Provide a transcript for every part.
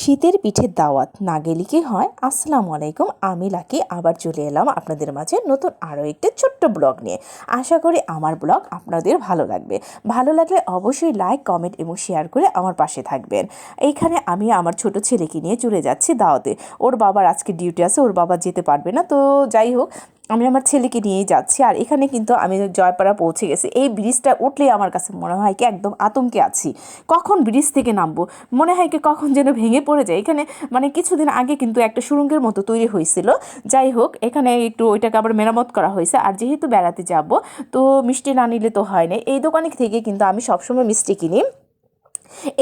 শীতের পিঠের দাওয়াত না গেলে কি হয়? আসসালামু আলাইকুম, আমি লাকি। আবার চলে এলাম আপনাদের মাঝে নতুন আরও একটি ছোট্ট ব্লগ নিয়ে। আশা করি আমার ব্লগ আপনাদের ভালো লাগবে। ভালো লাগলে অবশ্যই লাইক, কমেন্ট এবং শেয়ার করে আমার পাশে থাকবেন। এইখানে আমি আমার ছোট ছেলেকে নিয়ে চলে যাচ্ছি দাওয়াতে। ওর বাবার আজকে ডিউটি আছে, ওর বাবা যেতে পারবে না। তো যাই হোক আমি আমার ছেলেকে নিয়েই যাচ্ছি। আর এখানে কিন্তু আমি জয়পাড়া পৌঁছে গেছি। এই ব্রিজটা উঠলেই আমার কাছে মনে হয় কি একদম আতঙ্কে আছি। কখন ব্রিজ থেকে নামবো? মনে হয় কি কখন যেন ভেঙে পড়ে যায়। এখানে মানে কিছুদিন আগে কিন্তু একটা সুরঙ্গের মতো তৈরি হয়েছিল। যাই হোক, এখানে একটু ওইটাকে আবার মেরামত করা হয়েছে। আর যেহেতু বেড়াতে যাব, তো মিষ্টি না নিলে তো হয় না। এই দোকানে থেকে কিন্তু আমি সবসময় মিষ্টি কিনি।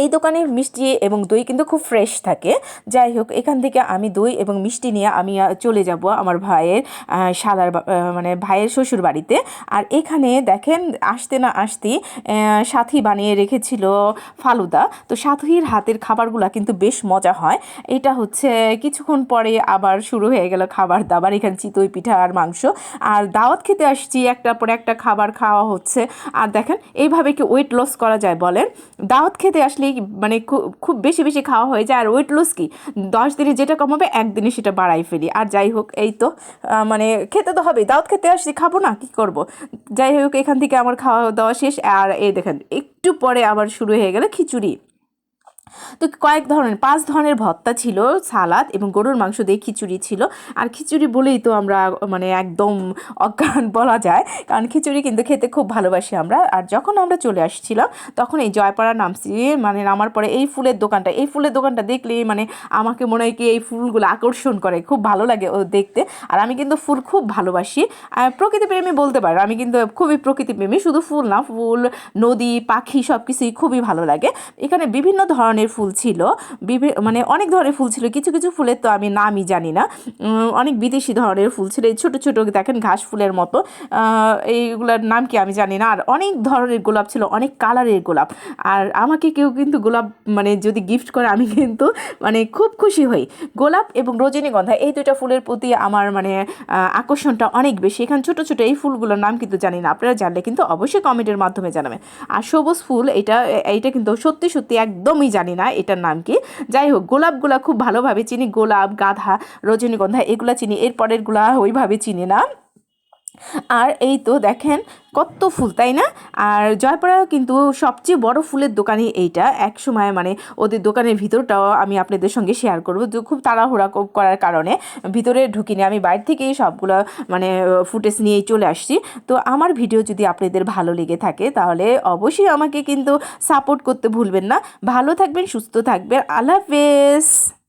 এই দোকানের মিষ্টি এবং দই কিন্তু খুব ফ্রেশ থাকে। যাই হোক এখান থেকে আমি দই এবং মিষ্টি নিয়ে আমি চলে যাব আমার ভাইয়ের শালার মানে ভাইয়ের শ্বশুর বাড়িতে। আর এখানে দেখেন আসতে না আসতেই আহ, সাথী বানিয়ে রেখেছিল ফালুদা। তো সাথীর হাতের খাবারগুলো কিন্তু বেশ মজা হয়। এটা হচ্ছে কিছুক্ষণ পরে আবার শুরু হয়ে গেল খাবার দাবার। এখানে চিতই পিঠা আর মাংস। আর দাওয়াত খেতে আসছি একটা পরে একটা খাবার খাওয়া হচ্ছে। আর দেখেন এইভাবে কি ওয়েট লস করা যায় বলেন? দাওয়াত খেতে আসলেই মানে খুব বেশি বেশি খাওয়া হয়ে যায়। আর ওয়েট লস কি? দশ দিনে যেটা কমাবে, একদিনে সেটা বাড়াই ফেলি। আর যাই হোক, এই তো মানে খেতে তো হবেই। দাওয়াত খেতে আসছি, খাব না, কি করব? যাই হোক, এখান থেকে আমার খাওয়া দাওয়া শেষ। আর এই দেখেন, একটু পরে আবার শুরু হয়ে গেল খিচুড়ি। তো কয়েক ধরনের, পাঁচ ধরনের ভত্তা ছিল, সালাদ এবং গরুর মাংস দিয়ে খিচুড়ি ছিল। আর খিচুড়ি বলেই তো আমরা মানে একদম অজ্ঞান বলা যায়, কারণ খিচুড়ি কিন্তু খেতে খুব ভালোবাসি আমরা। আর যখন আমরা চলে আসছিলাম, তখন এই জয়পাড়া নামছি মানে নামার পরে এই ফুলের দোকানটা, এই ফুলের দোকানটা দেখলেই মানে আমাকে মনে হয় কি এই ফুলগুলো আকর্ষণ করে, খুব ভালো লাগে ও দেখতে। আর আমি কিন্তু ফুল খুব ভালোবাসি। প্রকৃতিপ্রেমী বলতে পারো, আমি কিন্তু খুবই প্রকৃতিপ্রেমী, শুধু ফুল না, ফুল, নদী, পাখি সব কিছুই খুবই ভালো লাগে। এখানে বিভিন্ন ধরনের ফুল ছিল। মানে অনেক ধরনের ফুল ছিল। কিছু কিছু ফুলের তো আমি নামই জানি না। অনেক বিদেশি ধরনের ফুল ছিল। এই ছোটো ছোটো দেখেন ঘাস ফুলের মতো। এইগুলোর নাম কি আমি জানি না। আর অনেক ধরনের গোলাপ ছিল, অনেক কালারের গোলাপ। আর আমাকে কেউ কিন্তু গোলাপ মানে যদি গিফট করে, আমি কিন্তু মানে খুব খুশি হই। গোলাপ এবং রজনীগন্ধা, এই দুইটা ফুলের প্রতি আমার মানে আকর্ষণটা অনেক বেশি। এখানে ছোটো ছোটো এই ফুলগুলোর নাম কিন্তু জানি না। আপনারা জানলে কিন্তু অবশ্যই কমেন্টের মাধ্যমে জানাবেন। আর সবুজ ফুল, এটা, এইটা কিন্তু সত্যি সত্যি একদমই জানি না এটার নাম কি। যাই হোক, গোলাপগুলা খুব ভালোভাবে চিনি, গোলাপ, গাধা, রজনীগন্ধা, এগুলা চিনি, এরপরেরগুলা ওইভাবে চিনি না। আর এই তো দেখেন কত ফুল, তাই না? আর জয়পাড়া কিন্তু সবচেয়ে বড় ফুলের দোকানই এইটা। এক সময় মানে ওদের দোকানের ভিতরটাও আমি আপনাদের সঙ্গে শেয়ার করব। খুব তাড়াহুড়া করার কারণে ভিতরে ঢুকিনি। আমি বাইরে থেকেই সবগুলো মানে ফুটেজ নিয়েই চলে আসছি। তো আমার ভিডিও যদি আপনাদের ভালো লেগে থাকে তাহলে অবশ্যই আমাকে কিন্তু সাপোর্ট করতে ভুলবেন না। ভালো থাকবেন, সুস্থ থাকবেন। আল্লাহ হাফেজ!